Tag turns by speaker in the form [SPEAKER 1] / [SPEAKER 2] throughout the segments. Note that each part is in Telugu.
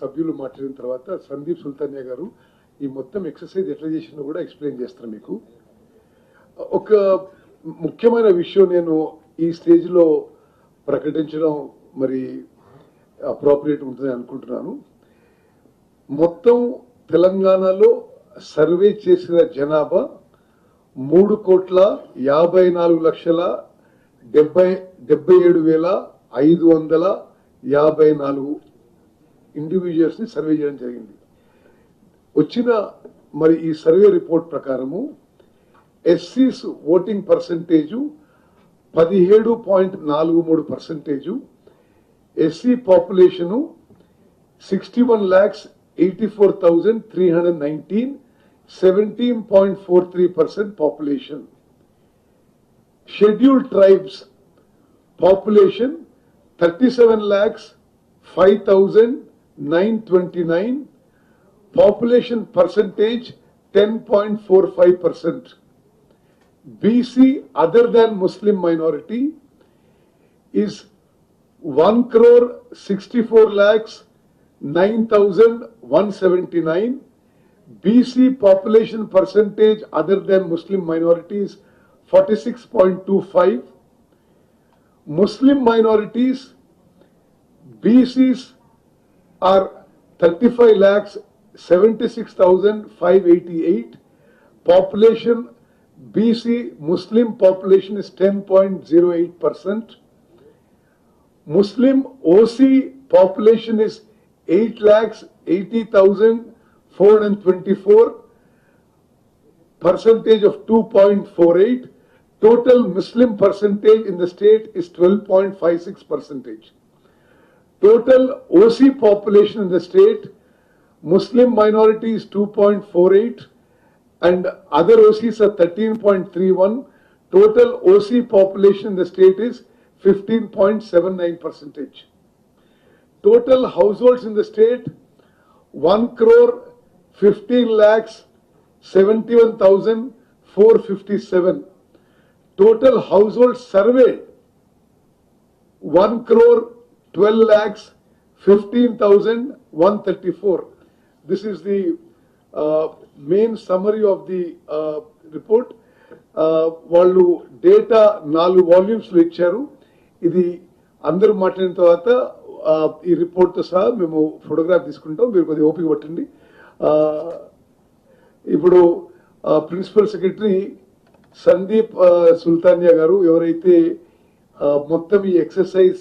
[SPEAKER 1] సభ్యులు మాట్లాడిన తర్వాత సందీప్ సుల్తానియా గారు ఈ మొత్తం ఎక్సర్సైజ్ ఎట్లా చేసిందో కూడా ఎక్స్ప్లెయిన్ చేస్తాను మీకు. ఒక ముఖ్యమైన విషయం నేను ఈ స్టేజ్లో ప్రకటించడం మరి అప్రోప్రియేట్ ఉంటుంది అనుకుంటున్నాను. మొత్తం తెలంగాణలో సర్వే చేసిన జనాభా మూడు కోట్ల యాభై నాలుగు లక్షల డెబ్బై డెబ్బై ఏడు వేల ఐదు వందల యాభై నాలుగు ఇండివిజువల్స్ని సర్వే చేయడం జరిగింది. వచ్చిన మరి ఈ సర్వే రిపోర్ట్ ప్రకారము ఎస్సీస్ ఓటింగ్ పర్సంటేజు పదిహేడు పాయింట్ నాలుగు మూడు percentage SC population sixty one lakhs eighty four thousand three hundred nineteen seventeen point four three percent population scheduled tribes population thirty seven lakhs five thousand 929, population percentage 10.45%. BC other than Muslim minority is 1 crore 64 lakhs 9179. BC population percentage other than Muslim minorities 46.25. Muslim minorities BC's are 35 lakhs 76,588. Population BC Muslim population is 10.08 percent. Muslim OC population is 8 lakhs 80,424 percentage of 2.48. Total Muslim percentage in the state is 12.56 percentage. Total OC population in the state, Muslim minority is 2.48 and other OCs are 13.31. Total OC population in the state is 15.79 percentage. Total households in the state, 1 crore 15 lakhs 71,457. Total households surveyed, 1 crore 12 lakhs 15,134. This is the uh, main summary of the uh, report. Uh, వాళ్ళు డేటా నాలుగు వాల్యూమ్స్లో ఇచ్చారు ఇది అందరూ మాట్లాడిన తర్వాత ఈ రిపోర్ట్తో సహా మేము ఫోటోగ్రాఫ్ తీసుకుంటాం మీరు కొద్దిగా ఓపిక పట్టండి ఇప్పుడు ప్రిన్సిపల్ సెక్రటరీ సందీప్ సుల్తానియా గారు ఎవరైతే మొత్తం ఈ exercise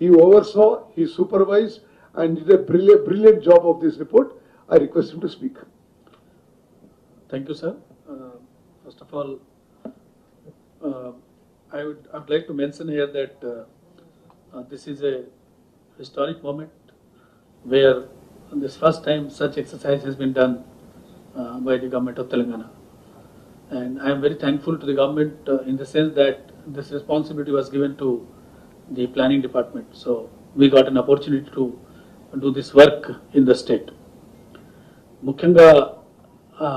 [SPEAKER 1] He oversaw, he supervised, and did a brilliant, brilliant job of this report. I request him to speak.
[SPEAKER 2] Thank you, sir. Uh, first of all, uh, I would I would like to mention here that uh, uh, this is a historic moment where this first time such exercise has been done uh, by the government of Telangana. And I am very thankful to the government uh, in the sense that this responsibility was given to the planning department. So we got an opportunity to do this work in the state. ముఖ్యంగా ఆ,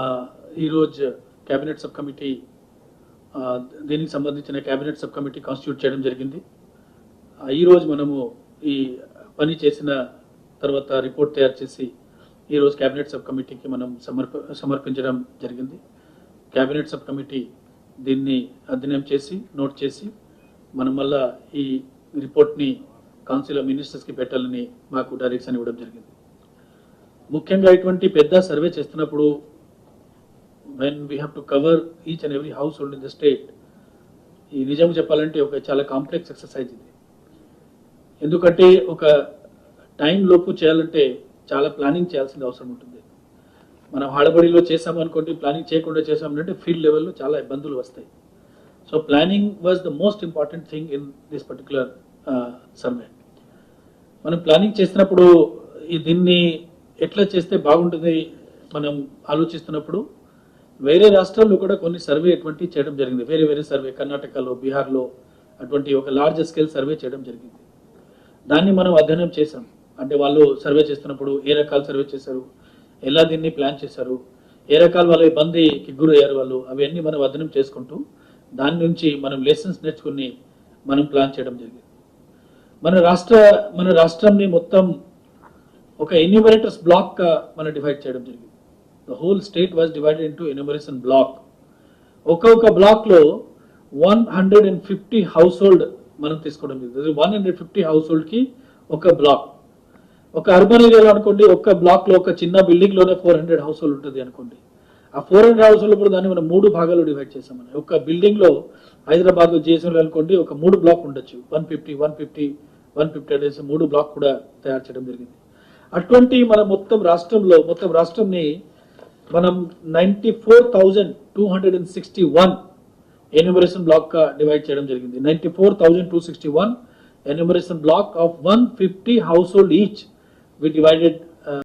[SPEAKER 2] ఈరోజు కేబినెట్ సబ్ కమిటీ దీనికి సంబంధించిన క్యాబినెట్ సబ్ కమిటీ కాన్స్టిట్యూట్ చేయడం జరిగింది ఈరోజు మనము ఈ పని చేసిన తర్వాత రిపోర్ట్ తయారు చేసి ఈరోజు క్యాబినెట్ సబ్ కమిటీకి మనం సమర్ప సమర్పించడం జరిగింది క్యాబినెట్ సబ్ కమిటీ దీన్ని అధ్యయనం చేసి నోట్ చేసి మనం మళ్ళా ఈ రిపోర్ట్ని కౌన్సిల్ ఆఫ్ మినిస్టర్స్కి పెట్టాలని మాకు డైరెక్షన్ ఇవ్వడం జరిగింది. ముఖ్యంగా ఇటువంటి పెద్ద సర్వే చేస్తున్నప్పుడు when we have to cover each and every household in the state ఈ నిజం చెప్పాలంటే ఒక చాలా కాంప్లెక్స్ ఎక్సర్సైజ్ ఇది. ఎందుకంటే ఒక టైం లోపు చేయాలంటే చాలా ప్లానింగ్ చేయాల్సిన అవసరం ఉంటుంది. మనం హడబడిలో చేసాము అనుకోండి ప్లానింగ్ చేయకుండా చేసామంటే ఫీల్డ్ లెవెల్లో చాలా ఇబ్బందులు వస్తాయి. So planning was the most important thing in this particular survey మనం ప్లానింగ్ చేసినప్పుడు ఈ దీన్ని ఎట్లా చేస్తే బాగుంటుంది మనం ఆలోచిస్తున్నప్పుడు వేరే రాష్ట్రాల్లో కూడా కొన్ని సర్వే అటువంటి చేయడం జరిగింది. వేరే వేరే సర్వే కర్ణాటకలో బీహార్లో అటువంటి ఒక లార్జ్ స్కేల్ సర్వే చేయడం జరిగింది. దాన్ని మనం అధ్యయనం చేశాం. అంటే వాళ్ళు సర్వే చేస్తున్నప్పుడు ఏ రకాల సర్వే చేశారు? ఎలా దీన్ని ప్లాన్ చేశారు? ఏ రకాల వాళ్ళ ఇబ్బందికి గురయ్యారు వాళ్ళు? అవన్నీ మనం అధ్యయనం చేసుకుంటూ దాని నుంచి మనం లెసన్స్ నేర్చుకుని మనం ప్లాన్ చేయడం జరిగింది. మన రాష్ట్ర మన రాష్ట్రాన్ని మొత్తం ఒక ఎన్యూమరేటర్స్ బ్లాక్ మనం డివైడ్ చేయడం జరిగింది. The whole state was divided into enumeration block ఒక్కొక్క బ్లాక్లో one hundred and fifty household మనం తీసుకోవడం జరిగింది. వన్ హండ్రెడ్ ఫిఫ్టీ హౌస్ హోల్డ్కి ఒక బ్లాక్ ఒక అర్బన్ ఏరియాలో అనుకోండి ఒక బ్లాక్లో ఒక చిన్న బిల్డింగ్లోనే ఫోర్ హండ్రెడ్ హౌస్ హోల్డ్ ఉంటుంది అనుకోండి. ఆ ఫోర్ హండ్రెడ్ హౌస్ హోల్డ్ కూడా దాన్ని మనం మూడు భాగాలు డివైడ్ చేసామని ఒక బిల్డింగ్లో హైదరాబాద్లో అనుకోండి ఒక మూడు బ్లాక్ ఉండొచ్చు. One fifty one fifty one fifty అనేసి మూడు బ్లాక్ కూడా తయారు చేయడం జరిగింది. అటువంటి మన మొత్తం రాష్ట్రంలో మొత్తం రాష్ట్రంని మనం ninety four thousand two hundred and sixty one enumeration బ్లాక్గా డివైడ్ చేయడం జరిగింది. Ninety four thousand two sixty one enumeration block of one fifty household each. We divided